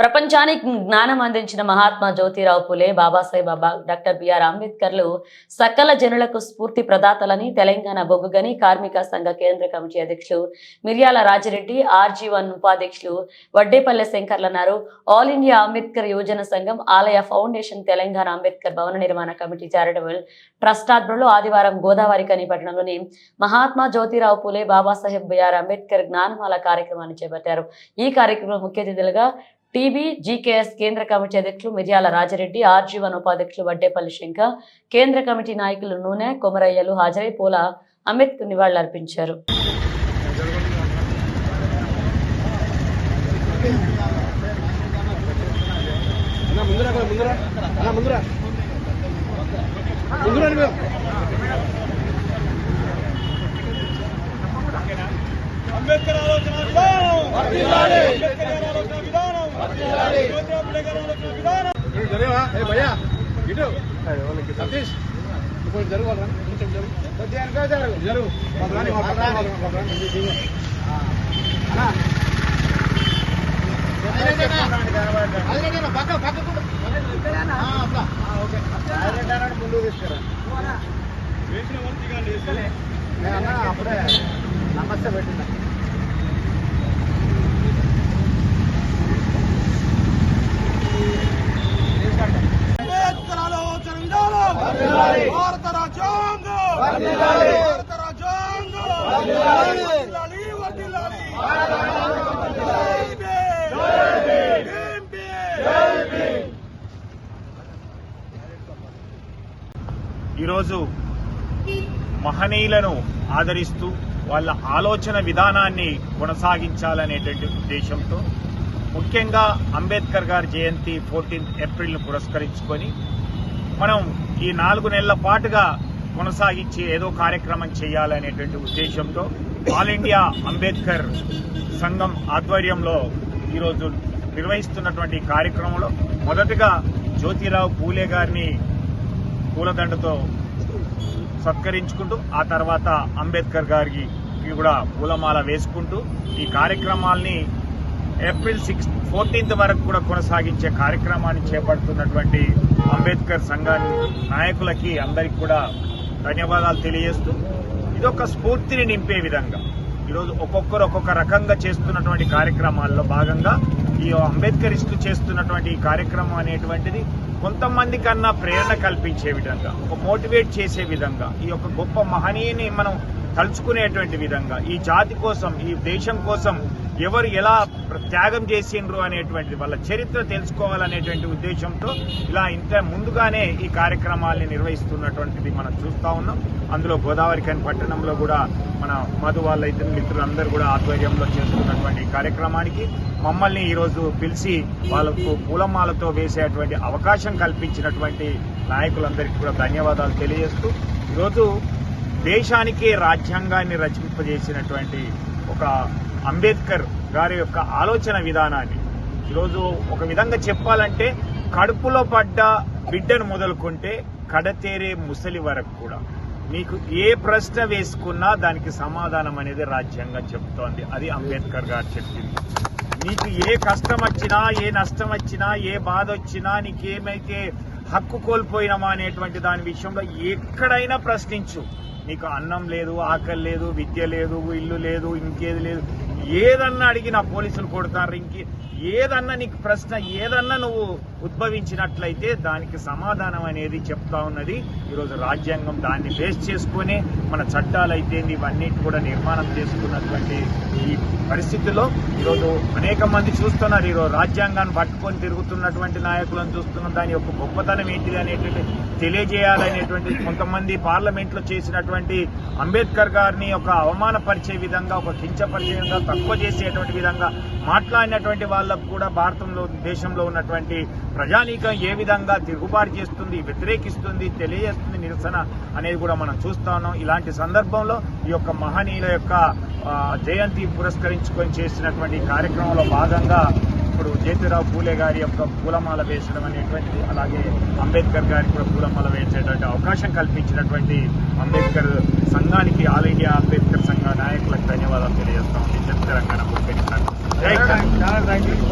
ప్రపంచానికి జ్ఞానం అందించిన Mahatma Jyotirao Phule Babasaheb Baba doctor B R అంబేద్కర్లు సకల జనులకు స్ఫూర్తి ప్రదాతలని తెలంగాణ బొగ్గుగని కార్మిక సంఘ కేంద్ర కమిటీ అధ్యక్షులు మిర్యాల రాజిరెడ్డి ఆర్జీవన్ ఉపాధ్యక్షులు వడ్డేపల్లె శంకర్లు అన్నారు. ఆల్ ఇండియా అంబేద్కర్ యువజన సంఘం ఆలయ ఫౌండేషన్ తెలంగాణ అంబేద్కర్ భవన నిర్మాణ కమిటీ చారిటబుల్ ట్రస్ట్ ఆధ్వర్యంలో ఆదివారం గోదావరి కని పట్టణంలోని మహాత్మా జ్యోతిరావు పులే బాబాసాహెబ్ బిఆర్ అంబేద్కర్ జ్ఞానమాల కార్యక్రమాన్ని చేపట్టారు. ఈ కార్యక్రమం ముఖ్య అతిథులుగా టీబీ జీకేఎస్ కేంద్ర కమిటీ అధ్యక్షులు మిర్యాల రాజరెడ్డి ఆర్జీవన్ ఉపాధ్యక్షులు వడ్డేపల్లి శంకర్ కేంద్ర కమిటీ నాయకులు నూనె కొమరయ్యలు హాజరై పూల అంబేద్కర్ నివాళులర్పించారు. అన్న ముందురా కొంచెం ముందురా. అన్న ముందురా. ముందురా నువ్వు. అంబేద్కర్ ఆలోచన మాకు- మాకు పక్క ఓకే తీసుకురా అప్పుడే నమస్తే పెట్టిందా ఈరోజు మహనీయులను ఆదరిస్తూ వాళ్ళ ఆలోచన విధానాన్ని కొనసాగించాలనేటువంటి ఉద్దేశంతో ముఖ్యంగా అంబేద్కర్ గారి జయంతి ఫోర్టీన్త్ ఏప్రిల్ను పురస్కరించుకొని మనం ఈ నాలుగు నెలల పాటుగా కొనసాగించి ఏదో కార్యక్రమం చేయాలనేటువంటి ఉద్దేశంతో ఆల్ ఇండియా అంబేద్కర్ సంఘం ఆధ్వర్యంలో ఈరోజు నిర్వహిస్తున్నటువంటి కార్యక్రమంలో మొదటగా జ్యోతిరావు పూలే గారిని పూలదండతో సత్కరించుకుంటూ ఆ తర్వాత అంబేద్కర్ గారికి కూడా పూలమాల వేసుకుంటూ ఈ కార్యక్రమాల్ని ఏప్రిల్ సిక్స్ ఫోర్టీన్త్ వరకు కూడా కొనసాగించే కార్యక్రమాన్ని చేపడుతున్నటువంటి అంబేద్కర్ సంఘాన్ని నాయకులకి అందరికి కూడా ధన్యవాదాలు తెలియజేస్తూ ఇదొక స్ఫూర్తిని నింపే విధంగా ఈరోజు ఒక్కొక్కరు ఒక్కొక్క రకంగా చేస్తున్నటువంటి కార్యక్రమాల్లో భాగంగా ఈ అంబేద్కరిస్టు చేస్తున్నటువంటి ఈ కార్యక్రమం అనేటువంటిది కొంతమంది కన్నా ప్రేరణ కల్పించే విధంగా ఒక మోటివేట్ చేసే విధంగా ఈ యొక్క గొప్ప మహనీయుని మనం తలుచుకునేటువంటి విధంగా ఈ జాతి కోసం ఈ దేశం కోసం ఎవరు ఎలా త్యాగం చేసిండ్రు అనేటువంటిది వాళ్ళ చరిత్ర తెలుసుకోవాలనేటువంటి ఉద్దేశంతో ఇలా ఇంత ముందుగానే ఈ కార్యక్రమాల్ని నిర్వహిస్తున్నటువంటిది మనం చూస్తా ఉన్నాం. అందులో గోదావరి కాని పట్టణంలో కూడా మన మధు వాళ్ళ ఇద్దరు మిత్రులందరూ కూడా ఆధ్వర్యంలో చేస్తున్నటువంటి కార్యక్రమానికి మమ్మల్ని ఈరోజు పిలిచి వాళ్ళకు పూలమాలతో వేసేటువంటి అవకాశం కల్పించినటువంటి నాయకులందరికీ కూడా ధన్యవాదాలు తెలియజేస్తూ ఈరోజు దేశానికే రాజ్యాంగాన్ని రచింపజేసినటువంటి ఒక అంబేద్కర్ గారి యొక్క ఆలోచన విధానాన్ని. ఈరోజు ఒక విధంగా చెప్పాలంటే కడుపులో పడ్డ బిడ్డను మొదలుకుంటే కడతేరే ముసలి వరకు కూడా. మీకు ఏ ప్రశ్న వేసుకున్నా దానికి సమాధానం అనేది రాజ్యాంగం చెప్తోంది. అది అంబేద్కర్ గారు చెప్పింది. నీకు ఏ కష్టం వచ్చినా ఏ నష్టం వచ్చినా ఏ బాధ వచ్చినా నీకేమైతే హక్కు కోల్పోయినామా అనేటువంటి దాని విషయంలో ఎక్కడైనా ప్రశ్నించు. నీకు అన్నం లేదు ఆకలి లేదు విద్య లేదు ఇల్లు లేదు ఇంకేది లేదు. ఏదన్నా అడిగినా పోలీసులు కొడతారు ఇంకే ఏదన్నా నీకు ప్రశ్న ఏదన్నా నువ్వు ఉద్భవించినట్లయితే దానికి సమాధానం అనేది చెప్తా ఉన్నది. ఈరోజు రాజ్యాంగం దాన్ని బేస్ చేసుకొని మన చట్టాలు అయితే ఇవన్నీ కూడా నిర్మాణం చేసుకున్నటువంటి ఈ పరిస్థితుల్లో ఈరోజు అనేక మంది చూస్తున్నారు. ఈరోజు రాజ్యాంగాన్ని పట్టుకొని తిరుగుతున్నటువంటి నాయకులను చూస్తున్నాం దాని యొక్క గొప్పతనం ఏంటిది అనేటువంటి తెలియజేయాలనేటువంటి కొంతమంది పార్లమెంట్లో చేసినటువంటి అంబేద్కర్ గారిని ఒక అవమానపరిచే విధంగా ఒక కించపరిచే విధంగా తక్కువ చేసేటువంటి విధంగా మాట్లాడినటువంటి వాళ్ళకు కూడా భారతంలో దేశంలో ఉన్నటువంటి ప్రజానీకం ఏ విధంగా తిరుగుబాటు చేస్తుంది వ్యతిరేకిస్తుంది తెలియజేస్తుంది నిరసన అనేది కూడా మనం చూస్తా ఉన్నాం. ఇలాంటి సందర్భంలో ఈ యొక్క మహనీయుల యొక్క జయంతి పురస్కరించి ఎంచుకొని చేసినటువంటి కార్యక్రమంలో భాగంగా ఇప్పుడు జ్యోతిరావు పూలే గారి యొక్క పూలమాల వేసడం అనేటువంటిది అలాగే అంబేద్కర్ గారికి కూడా పూలమాల వేసేటువంటి అవకాశం కల్పించినటువంటి అంబేద్కర్ సంఘానికి ఆల్ ఇండియా అంబేద్కర్ సంఘ నాయకులకు ధన్యవాదాలు తెలియజేస్తాం తెలంగాణ ముఖ్యంగా